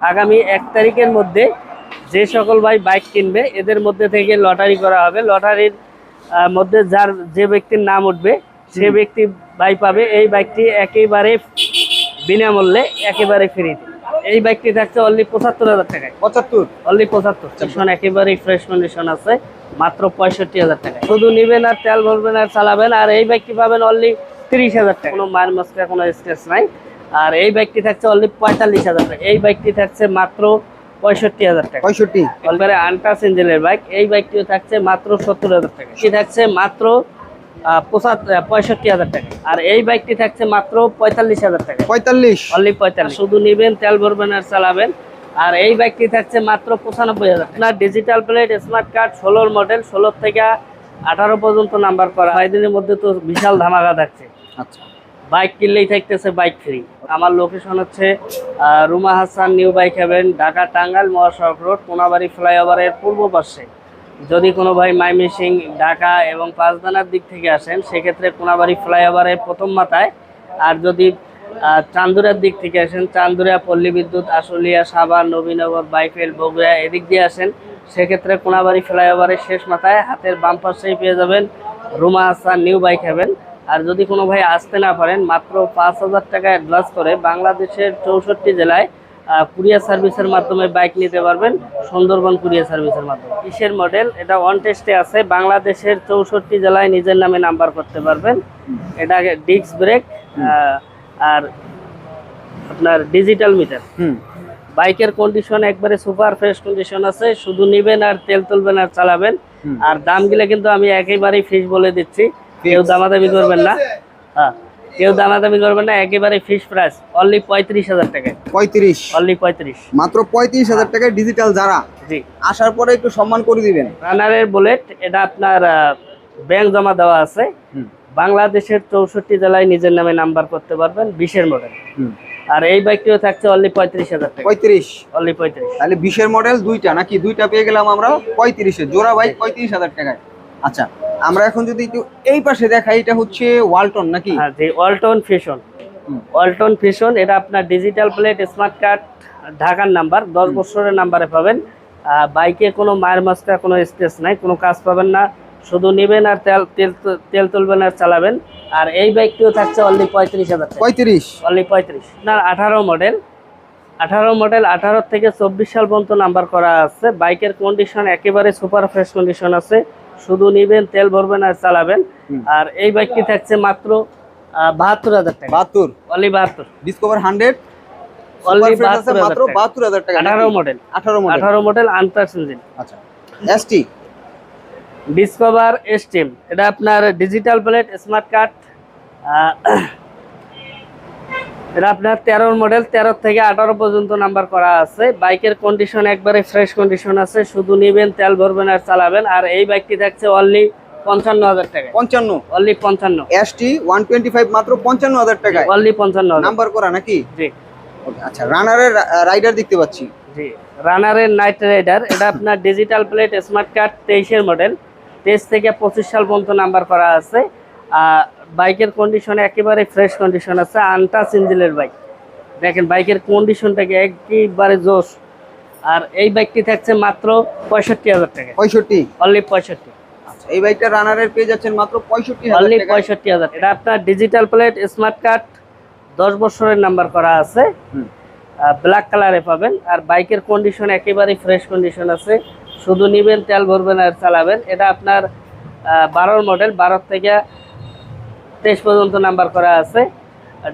আগামী এক তারিখের মধ্যে যে সকল ভাই বাইক কিনবে এদের মধ্যে থেকে লটারি করা হবে। লটারির মধ্যে যার যে ব্যক্তির নাম উঠবে সে ব্যক্তি ভাই পাবে। এই বাইকটি একেবারে বিনামূল্যে একেবারে ফ্রি এই বাইকটি থাকছে অনলি পঁচাত্তর হাজার টাকায়। পঁচাত্তর? অনলি পঁচাত্তর। কন্ডিশন একেবারে ফ্রেশ কন্ডিশন আছে মাত্র পঁয়ষট্টি হাজার টাকা শুধু নিবেন আর তেল ভরবেন আর চালাবেন আর এই বাইকটি পাবেন অনলি তিরিশ হাজার টাকা। কোনো মায়ের মাসকে কোনো স্ট্রেস নাই। আর এই বাইকটি থাকছে অনলি পঁয়তাল্লিশ হাজার টাকা। এই বাইকটি থাকছে মাত্র পঁয়ষট্টি হাজার টাকা। পঁয়ষট্টি। একবারে আনটাস ইঞ্জিনের বাইক এই বাইকটিও থাকছে মাত্র সত্তর হাজার টাকা। এটি থাকছে মাত্র পঁয়ষট্টি হাজার টাকা। আর এই বাইকটি থাকছে মাত্র পঁয়তাল্লিশ হাজার টাকা। পঁয়তাল্লিশ। অনলি পঁয়তাল্লিশ। শুধু নিবেন তেল ভরবেন আর চালাবেন। আর এই বাইকটি থাকছে মাত্র পঁচানব্বই হাজার আপনার ডিজিটাল প্লেট স্মার্ট কার্ড ষোলোর মডেল ষোলোর থেকে আঠারো পর্যন্ত নাম্বার করা। ছয় দিনের মধ্যে তো বিশাল ধামাকা থাকছে। আচ্ছা। বাইক কিনলেই থাকতেছে বাইক ফ্রি আমার লোকেশন হচ্ছে Ruma Hasan new bike heaven Dhaka Tangail, মহাসড়ক রোড কোনাবাড়ি ফ্লাইওভারের পূর্ব পাশে। যদি কোনো ভাই মাইমিসিং ঢাকা এবং পাঁচদানার দিক থেকে আসেন, সেক্ষেত্রে কোনাবাড়ি ফ্লাইওভারের প্রথম মাথায়। আর যদি চান্দুরার দিক থেকে আসেন, চান্দুরা, পল্লী বিদ্যুৎ, আশুলিয়া, সাভার, নবীনগর, বাইফেল, বগুড়া এদিক দিয়ে আসেন, সেক্ষেত্রে কোনাবাড়ি ফ্লাইওভারের শেষ মাথায় হাতের বাম পাশেই পেয়ে যাবেন Ruma Hasan new bike heaven আর যদি কোনো ভাই আসতে না পারেন মাত্র পাঁচ হাজার টাকা অ্যাডভান্স করে বাংলাদেশের চৌষট্টি জেলায় কুরিয়ার সার্ভিসের মাধ্যমে বাইক নিতে পারবেন সুন্দরবন কুরিয়ার সার্ভিসের মাধ্যমে। কিসের মডেল এটা ওয়ান টেস্টে আছে বাংলাদেশের চৌষট্টি জেলায় নিজের নামে নাম্বার করতে পারবেন। এটা ডিস্ক ব্রেক আর আপনার ডিজিটাল মিটার বাইকের কন্ডিশন একবারে সুপার ফ্রেশ কন্ডিশন আছে শুধু নিবেন আর তেল তুলবেন আর চালাবেন। আর দামগুলো কিন্তু আমি একেবারেই ফিস বলে দিচ্ছি। কেউ দামাদামি করবেন না। হ্যাঁ কেউ দামাদামি করবেন না একেবারে ফিস প্রাইস অনলি পঁয়ত্রিশ হাজার টাকায়। পঁয়ত্রিশ? অনলি পঁয়ত্রিশ। মাত্র পঁয়ত্রিশ হাজার টাকায় ডিজিটাল যারা জি। আসার পরে একটু সম্মান করে দিবেন। রানারের বুলেট এটা আপনার ব্যাংক জমা দেওয়া আছে। হুম। বাংলাদেশের চৌষট্টি জেলায় নিজের নামে নাম্বার করতে পারবেন বিশের মডেল হুম। আর এই বাইকটিও থাকছে অনলি পঁয়ত্রিশ হাজার টাকা পঁয়ত্রিশ? অনলি পঁয়ত্রিশ। তাহলে বিশের মডেল দুইটা নাকি দুইটা পেয়ে গেলাম আমরা? পঁয়ত্রিশে। জোড়া বাইক পঁয়ত্রিশ হাজার টাকায়। আচ্ছা আমরা এখন যদি একটু এই পাশে দেখাই এটা হচ্ছে ওয়ালটন নাকি? হ্যাঁ জি Walton fusion hmm. Walton fusion এটা আপনার ডিজিটাল প্লেট স্মার্ট কার্ড ঢাকার নাম্বার দশ বছরের নাম্বারে পাবেন। বাইকে কোনো মায়ের মাস্কা কোনো স্পেস নাই কোনো কাজ পাবেন না। শুধু নেবেন আর তেল তেল তেল তুলবেন আর চালাবেন। আর এই বাইকটিও থাকছে অনলি পঁয়ত্রিশ হাজার পঁয়ত্রিশ? অনলি পঁয়ত্রিশ। আপনার আঠারো মডেল আঠারো মডেল আঠারো থেকে চব্বিশ সাল পর্যন্ত নাম্বার করা আছে। বাইকের কন্ডিশন একেবারে সুপার ফ্রেশ কন্ডিশন আছে। শুধু নিবেন তেল ভরবেন আর চালাবেন। আর এই বাইকটি থাকছে মাত্র বাহাত্তর হাজার টাকা। বাহাত্তর? অনলি বাহাত্তর। ডিসকভার হান্ড্রেড অনলি মাত্র বাহাত্তর বাহাত্তর হাজার টাকা আঠারো মডেল আঠারো মডেল আঠারো মডেল আনটাচ ইঞ্জিন আচ্ছা। এসটি ডিসকভার এসটিএম এটা আপনার ডিজিটাল প্লেট স্মার্ট কার্ড এটা আপনার তেরোর মডেল তেরো থেকে আঠারো পর্যন্ত নাম্বার করা আছে। বাইকের কন্ডিশন একবারে ফ্রেশ কন্ডিশন আছে। শুধু নিবেন তেল ভরবেন আর চালাবেন। আর এই বাইকটি থাকছে অনলি পঞ্চান্ন হাজার টাকা পঞ্চান্ন? অনলি পঞ্চান্ন। এসটি ওয়ান টোয়েন্টি ফাইভ মাত্র পঞ্চান্ন হাজার অনলি পঞ্চান্ন নাম্বার করা নাকি? জি। আচ্ছা রানারের রাইডার দেখতে পাচ্ছি। জি রানারের নাইট রাইডার এটা আপনার ডিজিটাল প্লেট স্মার্ট কার্ড তেইশের মডেল তেইশ থেকে পঁচিশ সাল পর্যন্ত নাম্বার করা আছে। বাইকের কন্ডিশন একেবারে ফ্রেশ কন্ডিশন আছে আনটাচ ইঞ্জিনের বাইক দেখেন বাইকের কন্ডিশনটাকে একেবারে জোশ। আর এই বাইকটি থাকছে মাত্র পঁয়ষট্টি হাজার টাকা। পঁয়ষট্টি? অনলি পঁয়ষট্টি। আচ্ছা এই বাইকটা রানারের পেয়ে যাচ্ছেন মাত্র পঁয়ষট্টি অনলি পঁয়ষট্টি হাজার। এটা আপনার ডিজিটাল প্লেট স্মার্ট কার্ড দশ বছরের নাম্বার করা আছে। ব্ল্যাক কালারে পাবেন। আর বাইকের কন্ডিশন একেবারে ফ্রেশ কন্ডিশন আছে। শুধু নিবেন তেল ভরবেন আর চালাবেন। এটা আপনার বারোর মডেল বারো থেকে তেইশ পর্যন্ত নাম্বার করা আছে।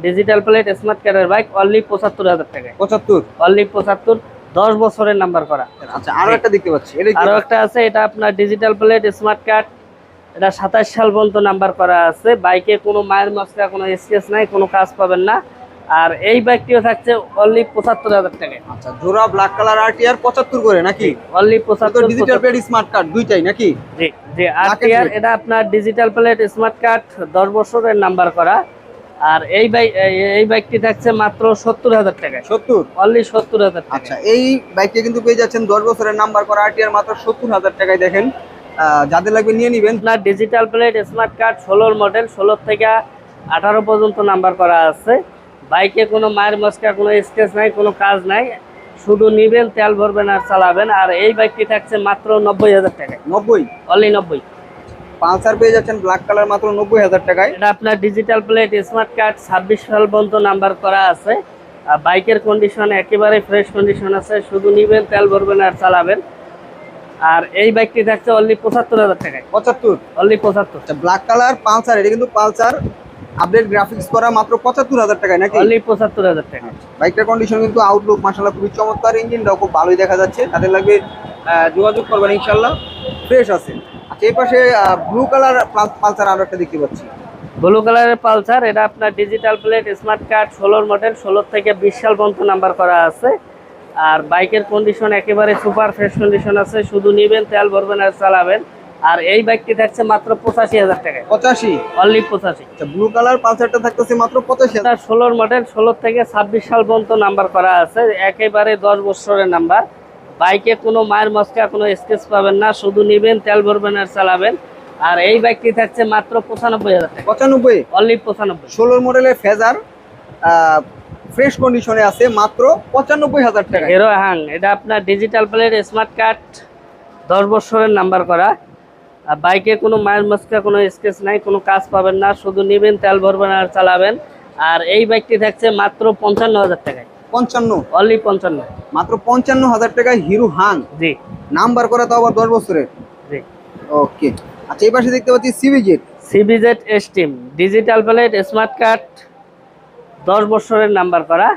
ডিজিটাল প্লেট স্মার্ট কার্ডের বাইক অনলি পঁচাত্তর হাজার টাকায়। পঁচাত্তর? অনলি পঁচাত্তর দশ বছরের নাম্বার করা। আচ্ছা আরও একটা দেখতে পাচ্ছি। আরও আরও একটা আছে এটা আপনার ডিজিটাল প্লেট স্মার্ট কার্ড এটা সাতাশ সাল পর্যন্ত নাম্বার করা আছে। বাইকে কোনো মায়ের মাস্কা কোনো এসিএস নাই কোনো কাজ পাবেন না। আর এই বাইকটিও থাকছে অনলি পঁচাত্তর হাজার টাকায়। আচ্ছা জোড়া ব্ল্যাক কালার আর টিআর পঁচাত্তর করে নাকি? অনলি পঁচাত্তর ডিজিটাল প্লেট স্মার্ট কার্ড দুইটাই নাকি? জি জি আর Market টিআর এটা আপনার ডিজিটাল প্লেট স্মার্ট কার্ড দশ বছরের নাম্বার করা। আর এই বাইক এই বাইকটি থাকছে মাত্র সত্তর হাজার টাকায়। সত্তর? অনলি সত্তর হাজার আচ্ছা এই বাইকটি কিন্তু পেয়ে যাচ্ছেন দশ বছরের নাম্বার করা আর টিআর মাত্র সত্তর হাজার টাকায় দেখেন। যাদের লাগবে নিয়ে নিবেন। আপনার ডিজিটাল প্লেট স্মার্ট কার্ড ষোলোর মডেল ষোলোর থেকে আঠারো পর্যন্ত নাম্বার করা আছে। বাইকে কোনো মায়ের মস্কা কোনো স্কেচ নাই কোনো কাজ নাই। শুধু নিবেন তেল ভরবেন আর চালাবেন। আর এই বাইকটি থাকছে মাত্র নব্বই হাজার টাকায়। নব্বই? অনলি নব্বই। পালসার পেয়ে যাচ্ছেন ব্ল্যাক কালার মাত্র নব্বই হাজার টাকায়। এটা আপনার ডিজিটাল প্লেট স্মার্ট কার্ড ছাব্বিশ সাল পর্যন্ত নাম্বার করা আছে। আর বাইকের কন্ডিশন একেবারে ফ্রেশ কন্ডিশন আছে। শুধু নিবেন তেল ভরবেন আর চালাবেন। আর এই বাইকটি থাকছে অনলি পঁচাত্তর হাজার টাকায়। পঁচাত্তর? অনলি পঁচাত্তর। আচ্ছা ব্ল্যাক কালার পালসার এটা কিন্তু পালসার। আপডেট গ্রাফিক্স করা মাত্র পঁচাত্তর হাজার টাকায় নাকি? অনলি পঁচাত্তর হাজার টাকা। বাইকটার কন্ডিশন কিন্তু আউটলুক মাসাল্লাহ খুবই চমৎকার ইঞ্জিনটাও খুব ভালোই দেখা যাচ্ছে। তাদের লাগবে যোগাযোগ করবেন ইনশাল্লাহ ফ্রেশ আছে। আচ্ছা এই পাশে ব্লু কালার পালসার আরও একটা দেখতে পাচ্ছি। ব্লু কালারের পালসার এটা আপনার ডিজিটাল প্লেট স্মার্ট কার্ড ষোলোর মডেল ষোলোর থেকে বিশ সাল পর্যন্ত নাম্বার করা আছে। আর বাইকের কন্ডিশন একেবারে সুপার ফ্রেশ কন্ডিশন আছে। শুধু নেবেন তেল ভরবেন আর চালাবেন। আর এই বাইকটি থাকছে মাত্র পঁচাশি হাজার টাকায়। পঁচাশি? অনলি পঁচাশি। আচ্ছা ব্লু কালার পালসারটা থাকতেছে মাত্র পঁচাশি হাজার। ষোলোর মডেল ষোলো থেকে ছাব্বিশ সাল পর্যন্ত নাম্বার করা আছে। একেবারে দশ বছরের নাম্বার বাইকে কোনো মায়ের মস্কা কোনো স্কেচ পাবেন না শুধু নেবেন তেল ভরবেন আর চালাবেন। আর এই বাইকটি থাকছে মাত্র পঁচানব্বই হাজার টাকা পঁচানব্বই? অনলি পঁচানব্বই। ষোলোর মডেলের ফেজার ফ্রেশ কন্ডিশনে আছে মাত্র পঁচানব্বই হাজার টাকা হিরো হ্যাং এটা আপনার ডিজিটাল প্লেট স্মার্ট কার্ড দশ বছরের নাম্বার করা। আর বাইকে কোনো মায়ের মস্কা কোনো স্কেচ নাই কোনো কাজ পাবেন না শুধু নিবেন তেল ভরবেন আর চালাবেন। আর এই বাইকটি থাকছে মাত্র পঞ্চান্ন হাজার টাকায়। পঞ্চান্ন? অনলি পঞ্চান্ন। মাত্র পঞ্চান্ন হাজার টাকায় হিরো হাং। জি। নাম্বার করা তো আবার দশ বছরের। জি। ওকে। আচ্ছা এই পাশে দেখতে পাচ্ছি CBZ CBZ Xtreme digital plate smart card দশ বছরের নাম্বার করা।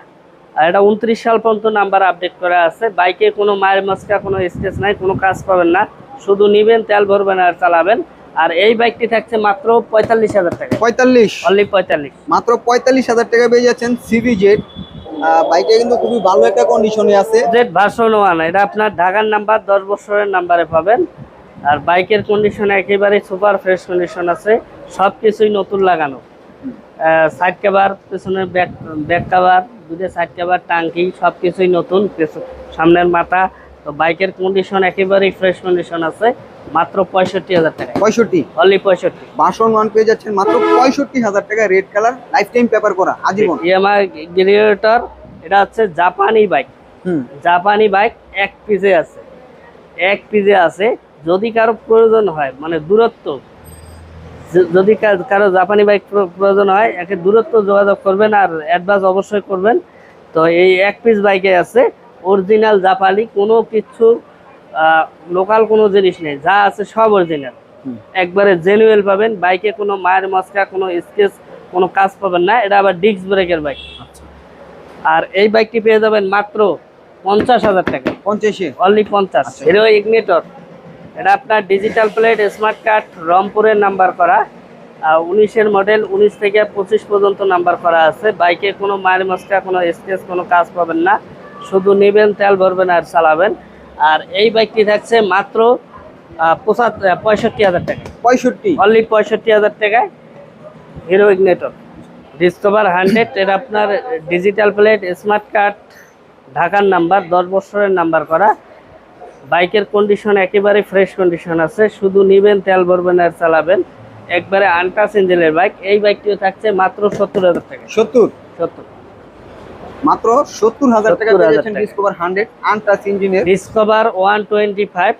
আর এটা উনত্রিশ সাল পর্যন্ত নাম্বার আপডেট করা আছে। বাইকে কোনো মায়ের মাস্কা কোনো স্টেজ নাই কোনো কাজ পাবেন না। শুধু নিবেন তেল ভরবেন আর চালাবেন। আর এই বাইকটি থাকছে মাত্র পঁয়তাল্লিশ হাজার টাকা। পঁয়তাল্লিশ? অনলি পঁয়তাল্লিশ। মাত্র পঁয়তাল্লিশ হাজার টাকা পেয়ে যাচ্ছেন সিবিজেড বাইকে কিন্তু খুবই ভালো একটা কন্ডিশনে আছে। জেড ভার্সন ওয়ান এটা আপনার ঢাকার নাম্বার দশ বছরের নাম্বারে পাবেন। আর বাইকের কন্ডিশন একেবারে সুপার ফ্রেশ কন্ডিশন আছে। সব কিছুই নতুন লাগানো। সাইড কাভার পেছনের ব্যাক ব্যাক কাভার দুটো সাইড কাভার টাঙ্কি সব কিছুই নতুন সামনের মাথা তো বাইকের কন্ডিশন একেবারেই ফ্রেশ কন্ডিশন আছে মাত্র পঁয়ষট্টি হাজার টাকা পঁয়ষট্টি? অনলি পঁয়ষট্টি। বাসন ওয়ান পেয়ে যাচ্ছেন মাত্র পঁয়ষট্টি হাজার টাকা red colour life time paper করা আজীবন। ইএমআই গ্রিয়েটর এটা হচ্ছে জাপানি বাইক হুম। জাপানি বাইক এক পিজে আছে। এক পিজে আছে যদি কারও প্রয়োজন হয় মানে দূরত্ব যদি কারও জাপানি বাইক প্রয়োজন হয় একে দূরত্ব যোগাযোগ করবেন আর অ্যাডভান্স অবশ্যই করবেন। তো এই এক পিস বাইকে আছে অরিজিনাল জাপানি কোনো কিছু লোকাল কোনো জিনিস নেই যা আছে সব অরিজিনাল একবারে জেনুয়েল পাবেন বাইকে কোনো মায়ের মস্কা কোনো স্কেচ কোনো কাজ পাবেন না এটা আবার ডিস্ক ব্রেকের বাইক আর এই বাইকটি পেয়ে যাবেন মাত্র পঞ্চাশ হাজার টাকা। পঞ্চাশে? অনলি পঞ্চাশ। আচ্ছা। হিরো ইগনিটর এটা আপনার ডিজিটাল প্লেট স্মার্ট কার্ড রংপুরের নাম্বার করা। উনিশের মডেল উনিশ থেকে পঁচিশ পর্যন্ত নাম্বার করা আছে। বাইকে কোনো মায়ের মস্কা কোনো স্কেচ কোনো কাজ পাবেন না। শুধু নেবেন তেল ভরবেন আর চালাবেন। আর এই বাইকটি থাকছে মাত্র পঁয়ষট্টি হাজার টাকা। পঁয়ষট্টি? অনলি পঁয়ষট্টি হাজার টাকায় হিরো ইগনেটর ডিসকভার হান্ড্রেড এটা আপনার ডিজিটাল প্লেট স্মার্ট কার্ড ঢাকার নাম্বার দশ বছরের নাম্বার করা। বাইকের কন্ডিশন একেবারে ফ্রেশ কন্ডিশন আছে। শুধু নিবেন তেল ভরবেন আর চালাবেন। একবারে আনটাস ইঞ্জিনের বাইক এই বাইকটিও থাকছে মাত্র সত্তর হাজার টাকা। সত্তর? সত্তর। মাত্র সত্তর হাজার টাকা 70,000 পেয়ে ডিসকভার হান্ড্রেড আনটাচ ইঞ্জিনের ডিসকভার ওয়ান টোয়েন্টি ফাইভ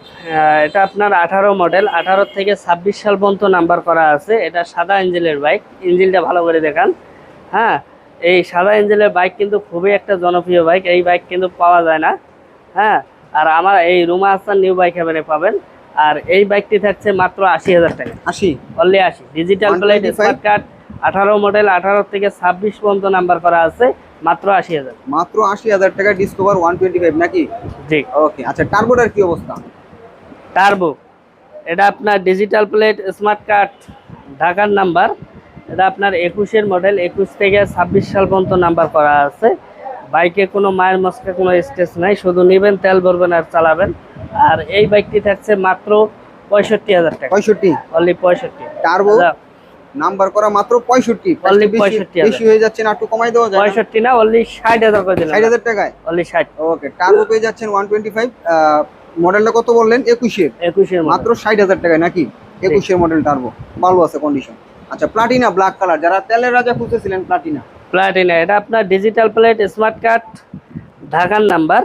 এটা আপনার আঠারো মডেল আঠারো থেকে ছাব্বিশ সাল পর্যন্ত নাম্বার করা আছে। এটা সাদা ইঞ্জিনের বাইক ইঞ্জিনটা ভালো করে দেখান। হ্যাঁ এই সাদা ইঞ্জিনের বাইক কিন্তু খুবই একটা জনপ্রিয় বাইক এই বাইক কিন্তু পাওয়া যায় না। হ্যাঁ আর আমার এই রুমা হাসান নিউ বাইক হেভেনে পাবেন। আর এই বাইকটি থাকছে মাত্র আশি হাজার টাকা। আশি? অনলি আশি। ডিজিটাল প্লেট স্মার্ট কার্ড আঠারো মডেল আঠারো থেকে ছাব্বিশ পর্যন্ত নাম্বার করা আছে। মাত্র আশি হাজার। মাত্র আশি হাজার টাকা ডিসকভার ওয়ান টোয়েন্টি ফাইভ নাকি? জি। ওকে আচ্ছা টার্বোটার কি অবস্থা? টার্বো এটা আপনার ডিজিটাল প্লেট স্মার্ট কার্ড ঢাকার নাম্বার এটা আপনার একুশের মডেল একুশ থেকে ছাব্বিশ সাল পর্যন্ত নাম্বার করা আছে। বাইকে কোনো মায়ের মস্কে কোনো স্টেজ নাই শুধু নেবেন তেল ভরবেন আর চালাবেন। আর এই বাইকটি থাকছে মাত্র পঁয়ষট্টি হাজার টাকা। পঁয়ষট্টি? অনলি পঁয়ষট্টি। টার্বো নাম্বার করা মাত্র পঁয়ষট্টি। Only বেশি 65,000 বেশি হয়ে যাচ্ছে না একটু কমাই দেওয়া যায় পঁয়ষট্টি না অনলি ষাট হাজার করে দিলাম। ষাট হাজার টাকায়? অনলি ষাট। ওকে টার্বো পেয়ে যাচ্ছেন ওয়ান টোয়েন্টি ফাইভ মডেলটা কত বললেন? একুশের। একুশের মাত্র ষাট হাজার টাকায় নাকি? একুশের মডেল টার্বো ভালো আছে কন্ডিশন আচ্ছা প্লাটিনা ব্ল্যাক কালার যারা তেলের রাজা খুঁজতেছিলেন প্লাটিনা প্লাটিনা এটা আপনার ডিজিটাল প্লেট স্মার্ট কার্ড ঢাকার নাম্বার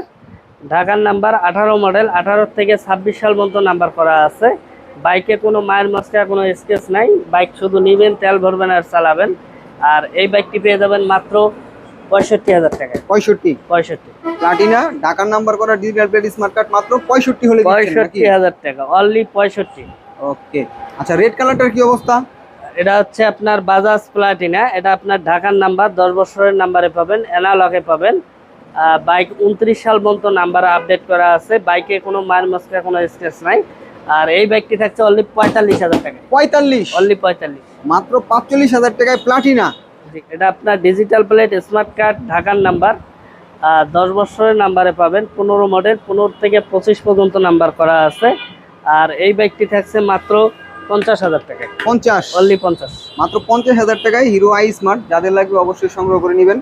ঢাকার নাম্বার আঠারো মডেল আঠারো থেকে ছাব্বিশ সাল পর্যন্ত নাম্বার করা আছে। বাইকে কোনো মায়ের মাস্কা কোনো স্কেচ নাই। বাইক শুধু নিবেন তেল ভরবেন আর চালাবেন। আর এই বাইকটি পেয়ে যাবেন মাত্র পঁয়ষট্টি হাজার টাকায়। পঁয়ষট্টি? পঁয়ষট্টি। প্লাটিনা ঢাকার নাম্বার করা ডিজিটাল প্লেট স্মার্ট কার্ড মাত্র পঁয়ষট্টি হলে পঁয়ষট্টি হাজার টাকা অনলি পঁয়ষট্টি। ওকে আচ্ছা রেড কালারটার কি অবস্থা? এটা হচ্ছে আপনার বাজাজ প্লাটিনা এটা আপনার ঢাকার নাম্বার দশ বছরের নাম্বারে পাবেন অ্যানালগে পাবেন। বাইক উনত্রিশ সাল পর্যন্ত নাম্বার আপডেট করা আছে। বাইকে কোনো মায়ের মাস্কা কোনো স্ক্রেচ নাই। আর এই বাইকটি থাকছে অনলি পঁয়তাল্লিশ হাজার টাকা পঁয়তাল্লিশ? অনলি পঁয়তাল্লিশ। মাত্র পাঁচচল্লিশ হাজার টাকায় প্লাটিনা এটা আপনার ডিজিটাল প্লেট স্মার্ট কার্ড ঢাকার নাম্বার আর দশ বছরের নাম্বারে পাবেন পনেরো মডেল পনেরো থেকে পঁচিশ পর্যন্ত নাম্বার করা আছে। আর এই বাইকটি থাকছে মাত্র পঞ্চাশ হাজার টাকায়। পঞ্চাশ। অনলি পঞ্চাশ। মাত্র পঞ্চাশ হাজার টাকায় হিরো আই স্মার্ট যাদের লাগবে অবশ্যই সংগ্রহ করে নেবেন।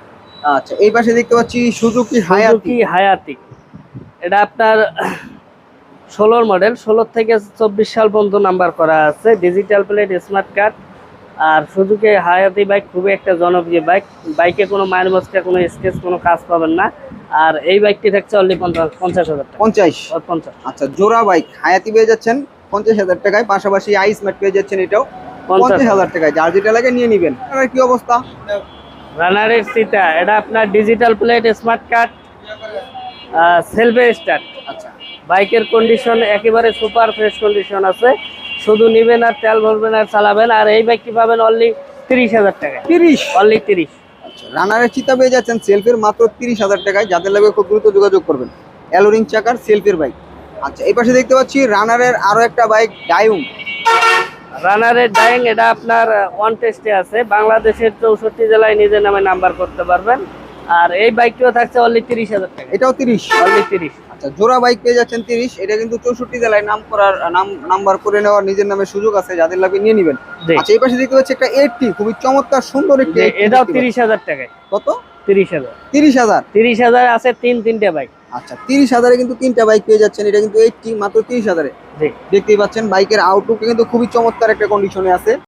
আচ্ছা এই পাশে দেখতে পাচ্ছি সুজুকি হায়াতি হায়াতি এটা আপনার ষোলোর মডেল ষোলো থেকে চব্বিশ সাল পর্যন্ত নাম্বার করা আছে। ডিজিটাল প্লেট স্মার্ট কার্ড আর সুজুকি হায়াতি বাইক খুবই একটা জনপ্রিয় বাইক বাইকে কোনো মায়ের মস্কা কোনো স্কেচ কোনো কাজ পাবেন না। আর এই বাইকটি থাকছে অনলি পঞ্চাশ পঞ্চাশ হাজার পঞ্চাশ? পঞ্চাশ। আচ্ছা জোড়া বাইক হায়াতি পেয়ে যাচ্ছেন পঞ্চাশ হাজার টাকায়। পাশাপাশি আই স্মার্ট পেয়ে যাচ্ছেন এটাও পঞ্চাশ হাজার। টাকায়। যার যেটা লাগে নিয়ে নেবেন। কি অবস্থা? রানারের সিটা এটা আপনার ডিজিটাল প্লেট স্মার্ট কার্ড সেলফে স্টার্ট আচ্ছা। বাইকের কন্ডিশন একেবারে সুপার ফ্রেশ কন্ডিশন আছে। শুধু নিবেন আর তেল ভরবেন আর চালাবেন। আর এই বাইকটি পাবেন অনলি তিরিশ হাজার টাকা তিরিশ? অনলি তিরিশ। আচ্ছা রানারের চিতা পেয়ে যাচ্ছেন সেলফের মাত্র তিরিশ হাজার টাকায়। যাদের লাগবে খুব দ্রুত যোগাযোগ করবেন। অ্যালোরিং চাকার সেলফের বাইক আচ্ছা এই পাশে দেখতে পাচ্ছি রানারের আরও একটা বাইক ডায়ুং রানারের ডাইং এটা আপনার ওয়ান টেস্টে আছে। বাংলাদেশের চৌষট্টি জেলায় নিজের নামে নাম্বার করতে পারবেন। আর এই বাইকটিও থাকছে অনলি তিরিশ হাজার টাকা এটাও তিরিশ? অনলি তিরিশ। আচ্ছা জোড়া বাইক পেয়ে যাচ্ছেন তিরিশ এটা কিন্তু চৌষট্টি জেলায় নাম করার নাম নাম্বার করে নেওয়ার নিজের নামে সুযোগ আছে যাদের লাগবে নিয়ে নেবেন। আচ্ছা এই পাশে দেখতে পাচ্ছি একটা এইটটি খুবই চমৎকার সুন্দর একটি এটাও তিরিশ হাজার টাকায়। কত? তিরিশ হাজার। তিরিশ হাজার? তিরিশ হাজার আছে তিন তিনটে বাইক আচ্ছা তিরিশ হাজারে কিন্তু তিনটা বাইক পেয়ে যাচ্ছেন এটা কিন্তু এইটটি মাত্র তিরিশ হাজারে। দেখতেই পাচ্ছেন বাইকের আউটলুক কিন্তু খুবই চমৎকার একটা কন্ডিশনে আছে।